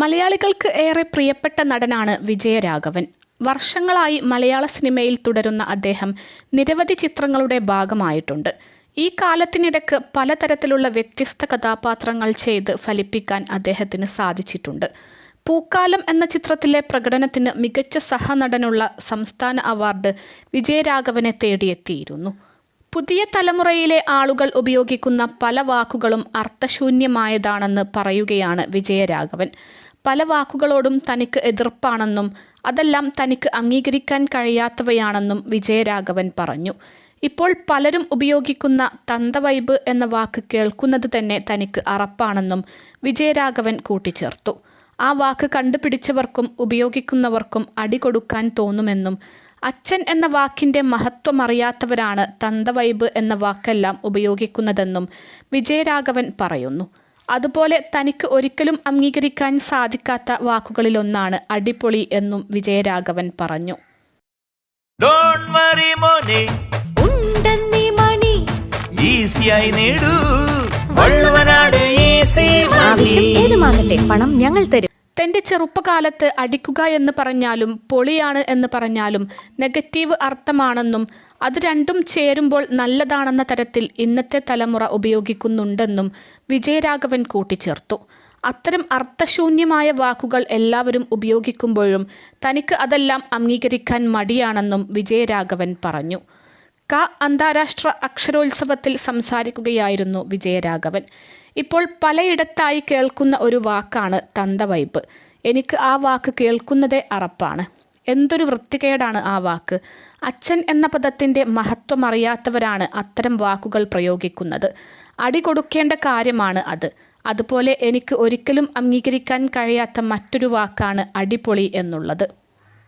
മലയാളികൾക്ക് ഏറെ പ്രിയപ്പെട്ട നടനാണ് വിജയരാഘവൻ. വർഷങ്ങളായി മലയാള സിനിമയിൽ തുടരുന്ന അദ്ദേഹം നിരവധി ചിത്രങ്ങളുടെ ഭാഗമായിട്ടുണ്ട്. ഈ കാലത്തിനിടക്ക് പലതരത്തിലുള്ള വ്യത്യസ്ത കഥാപാത്രങ്ങൾ ചെയ്ത് ഫലിപ്പിക്കാൻ അദ്ദേഹത്തിന് സാധിച്ചിട്ടുണ്ട്. പൂക്കാലം എന്ന ചിത്രത്തിലെ പ്രകടനത്തിന് മികച്ച സഹനടനുള്ള സംസ്ഥാന അവാർഡ് വിജയരാഘവനെ തേടിയെത്തിയിരുന്നു. പുതിയ തലമുറയിലെ ആളുകൾ ഉപയോഗിക്കുന്ന പല വാക്കുകളും അർത്ഥശൂന്യമായതാണെന്ന് പറയുകയാണ് വിജയരാഘവൻ. പല വാക്കുകളോടും തനിക്ക് എതിർപ്പാണെന്നും അതെല്ലാം തനിക്ക് അംഗീകരിക്കാൻ കഴിയാത്തവയാണെന്നും വിജയരാഘവൻ പറഞ്ഞു. ഇപ്പോൾ പലരും ഉപയോഗിക്കുന്ന തന്തവൈബ് എന്ന വാക്ക് കേൾക്കുന്നത് തന്നെ തനിക്ക് അറപ്പാണെന്നും വിജയരാഘവൻ കൂട്ടിച്ചേർത്തു. ആ വാക്ക് കണ്ടുപിടിച്ചവർക്കും ഉപയോഗിക്കുന്നവർക്കും അടി അടികൊടുക്കാൻ തോന്നുമെന്നും അച്ഛൻ എന്ന വാക്കിന്റെ മഹത്വം അറിയാത്തവരാണ് തന്തവൈബ് എന്ന വാക്കെല്ലാം ഉപയോഗിക്കുന്നതെന്നും വിജയരാഘവൻ പറയുന്നു. അതുപോലെ തനിക്ക് ഒരിക്കലും അംഗീകരിക്കാൻ സാധിക്കാത്ത വാക്കുകളിലൊന്നാണ് അടിപൊളി എന്നും വിജയരാഘവൻ പറഞ്ഞു. ഡോണ്ട് വറി മോനെ. ഉണ്ടെന്നീ മണി. ഈസിയായി നേടൂ. വള്ളുവനാട് ഈസി ആവശ്യം ഏതുമാകട്ടെ പണം ഞങ്ങൾ തരും. തന്റെ ചെറുപ്പകാലത്ത് അടിക്കുക എന്ന് പറഞ്ഞാലും പൊളിയാണ് എന്ന് പറഞ്ഞാലും നെഗറ്റീവ് അർത്ഥമാണെന്നും അത് രണ്ടും ചേരുമ്പോൾ നല്ലതാണെന്ന തരത്തിൽ ഇന്നത്തെ തലമുറ ഉപയോഗിക്കുന്നുണ്ടെന്നും വിജയരാഘവൻ കൂട്ടിച്ചേർത്തു. അത്തരം അർത്ഥശൂന്യമായ വാക്കുകൾ എല്ലാവരും ഉപയോഗിക്കുമ്പോഴും തനിക്ക് അതെല്ലാം അംഗീകരിക്കാൻ മടിയാണെന്നും വിജയരാഘവൻ പറഞ്ഞു. ക അന്താരാഷ്ട്ര അക്ഷരോത്സവത്തിൽ സംസാരിക്കുകയായിരുന്നു വിജയരാഘവൻ. ഇപ്പോൾ പലയിടത്തായി കേൾക്കുന്ന ഒരു വാക്കാണ് തന്തവൈബ്. എനിക്ക് ആ വാക്ക് കേൾക്കുന്നതേ അറപ്പാണ്. എന്തൊരു വൃത്തികേടാണ് ആ വാക്ക്. അച്ഛൻ എന്ന പദത്തിന്റെ മഹത്വം അറിയാത്തവരാണ് അത്തരം വാക്കുകൾ പ്രയോഗിക്കുന്നത്. അടി കൊടുക്കേണ്ട കാര്യമാണ് അത്. അതുപോലെ എനിക്ക് ഒരിക്കലും അംഗീകരിക്കാൻ കഴിയാത്ത മറ്റൊരു വാക്കാണ് അടിപൊളി എന്നുള്ളത്.